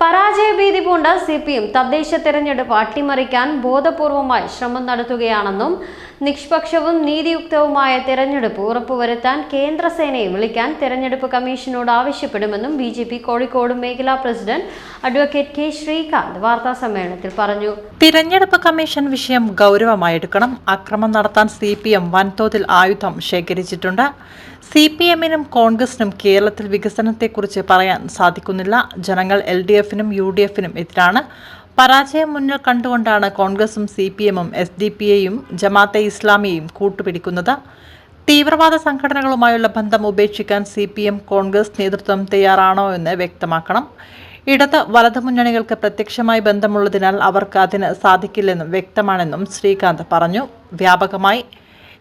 പരാജയഭീതി പൂണ്ട C P M തദ്ദേശ തെരഞ്ഞെടുപ്പ് അട്ടിമറിക്കാൻ ബോധപൂർവമായി ശ്രമം നടത്തുകയാണെന്നും നിഷ്പക്ഷവും നീതിയുക്തവുമായ തെരഞ്ഞെടുപ്പ് ഉറപ്പുവരുത്താൻ കേന്ദ്രസേനയെ വിളിക്കാൻ തെരഞ്ഞെടുപ്പ് കമ്മീഷനോട് ആവശ്യപ്പെടുമെന്നും ബി ജെ പി കോഴിക്കോട് മേഖലാ പ്രസിഡന്റ് അഡ്വക്കേറ്റ് കെ ശ്രീകാന്ത് വാർത്താ സമ്മേളനത്തിൽ പറഞ്ഞു. തിരഞ്ഞെടുപ്പ് കമ്മീഷൻ വിഷയം ഗൗരവമായെടുക്കണം. അക്രമം നടത്താൻ സി പി എം വൻതോതിൽ ആയുധം ശേഖരിച്ചിട്ടുണ്ട്. സി പി എമ്മിനും കോൺഗ്രസിനും കേരളത്തിൽ വികസനത്തെക്കുറിച്ച് പറയാൻ സാധിക്കുന്നില്ല. ജനങ്ങൾ എൽ ഡി എഫിനും യു ഡി എഫിനും എതിരാണ്. പരാജയം മുന്നിൽ കണ്ടുകൊണ്ടാണ് കോൺഗ്രസും സി പി എമ്മും എസ് ഡി പി എയും ജമാഅത്തെ ഇസ്ലാമിയെയും കൂട്ടുപിടിക്കുന്നത്. തീവ്രവാദ സംഘടനകളുമായുള്ള ബന്ധം ഉപേക്ഷിക്കാൻ സി പി എം കോൺഗ്രസ് നേതൃത്വം തയ്യാറാണോ എന്ന് വ്യക്തമാക്കണം. ഇടത് വലത് മുന്നണികൾക്ക് പ്രത്യക്ഷമായി ബന്ധമുള്ളതിനാൽ അവർക്ക് അതിന് സാധിക്കില്ലെന്നും വ്യക്തമാണെന്നും ശ്രീകാന്ത് പറഞ്ഞു. വ്യാപകമായി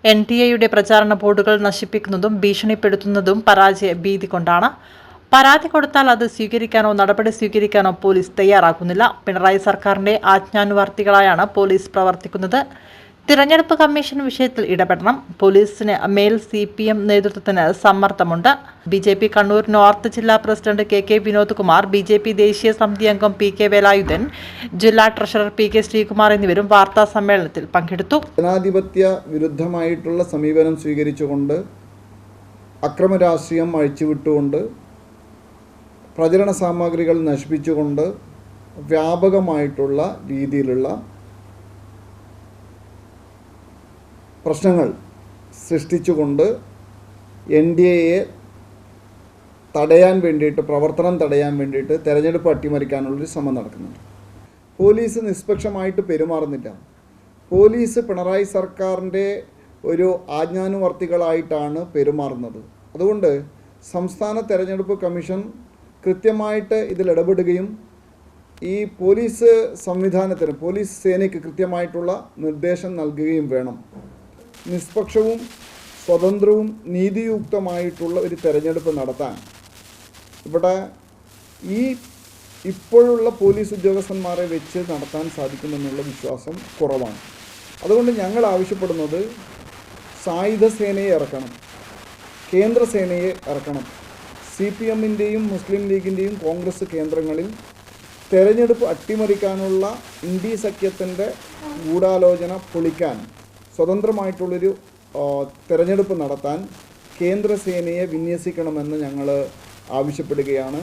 എൻ ഡി എയുടെ പ്രചാരണ ബോർഡുകൾ നശിപ്പിക്കുന്നതും ഭീഷണിപ്പെടുത്തുന്നതും പരാജയ ഭീതി കൊണ്ടാണ്. പരാതി കൊടുത്താൽ അത് സ്വീകരിക്കാനോ നടപടി സ്വീകരിക്കാനോ പോലീസ് തയ്യാറാക്കുന്നില്ല. പിണറായി സർക്കാരിന്റെ ആജ്ഞാനുവർത്തികളായാണ് പോലീസ് പ്രവർത്തിക്കുന്നത്. തിരഞ്ഞെടുപ്പ് കമ്മീഷൻ വിഷയത്തിൽ ഇടപെടണം. പോലീസിന് മേൽ സി പി എം നേതൃത്വത്തിന് സമ്മർദ്ദമുണ്ട്. B J P Kannur north ജില്ലാ president K K Vinod Kumar B J P ദേശീയ സമിതി അംഗം പി കെ വേലായുധൻ ജില്ലാ ട്രഷറർ പി കെ ശ്രീകുമാർ എന്നിവരും വാർത്താ സമ്മേളനത്തിൽ പങ്കെടുത്തു. ജനാധിപത്യ വിരുദ്ധമായിട്ടുള്ള സമീപനം സ്വീകരിച്ചുകൊണ്ട് അക്രമ രാഷ്ട്രീയം അഴിച്ചുവിട്ടുകൊണ്ട് പ്രചരണ സാമഗ്രികൾ നശിപ്പിച്ചുകൊണ്ട് വ്യാപകമായിട്ടുള്ള രീതിയിലുള്ള പ്രശ്നങ്ങൾ സൃഷ്ടിച്ചുകൊണ്ട് എൻ ഡി എയെ തടയാൻ വേണ്ടിയിട്ട് പ്രവർത്തനം തടയാൻ വേണ്ടിയിട്ട് തെരഞ്ഞെടുപ്പ് അട്ടിമറിക്കാനുള്ളൊരു ശ്രമം നടക്കുന്നുണ്ട്. പോലീസ് നിഷ്പക്ഷമായിട്ട് പെരുമാറുന്നില്ല. പോലീസ് പിണറായി സർക്കാരിന്റെ ഒരു ആജ്ഞാനുവർത്തികളായിട്ടാണ് പെരുമാറുന്നത്. അതുകൊണ്ട് സംസ്ഥാന തെരഞ്ഞെടുപ്പ് കമ്മീഷൻ കൃത്യമായിട്ട് ഇതിൽ ഇടപെടുകയും ഈ പോലീസ് സംവിധാനത്തിന് പോലീസ് സേനയ്ക്ക് കൃത്യമായിട്ടുള്ള നിർദ്ദേശം നൽകുകയും വേണം. നിഷ്പക്ഷവും സ്വതന്ത്രവും നീതിയുക്തമായിട്ടുള്ള ഒരു തെരഞ്ഞെടുപ്പ് നടത്താൻ. ഇവിടെ ഈ ഇപ്പോഴുള്ള പോലീസ് ഉദ്യോഗസ്ഥന്മാരെ വെച്ച് നടത്താൻ സാധിക്കുമെന്നുള്ള വിശ്വാസം കുറവാണ്. അതുകൊണ്ട് ഞങ്ങൾ ആവശ്യപ്പെടുന്നത് സായുധ സേനയെ ഇറക്കണം കേന്ദ്രസേനയെ ഇറക്കണം. സി പി എമ്മിന്റെയും മുസ്ലിം ലീഗിന്റെയും കോൺഗ്രസ് കേന്ദ്രങ്ങളിൽ തെരഞ്ഞെടുപ്പ് അട്ടിമറിക്കാനുള്ള ഇന്ത്യ സഖ്യത്തിന്റെ ഗൂഢാലോചന പൊളിക്കാൻ സ്വതന്ത്രമായിട്ടുള്ളൊരു തെരഞ്ഞെടുപ്പ് നടത്താൻ കേന്ദ്രസേനയെ വിന്യസിക്കണമെന്ന് ഞങ്ങൾ ആവശ്യപ്പെടുകയാണ്.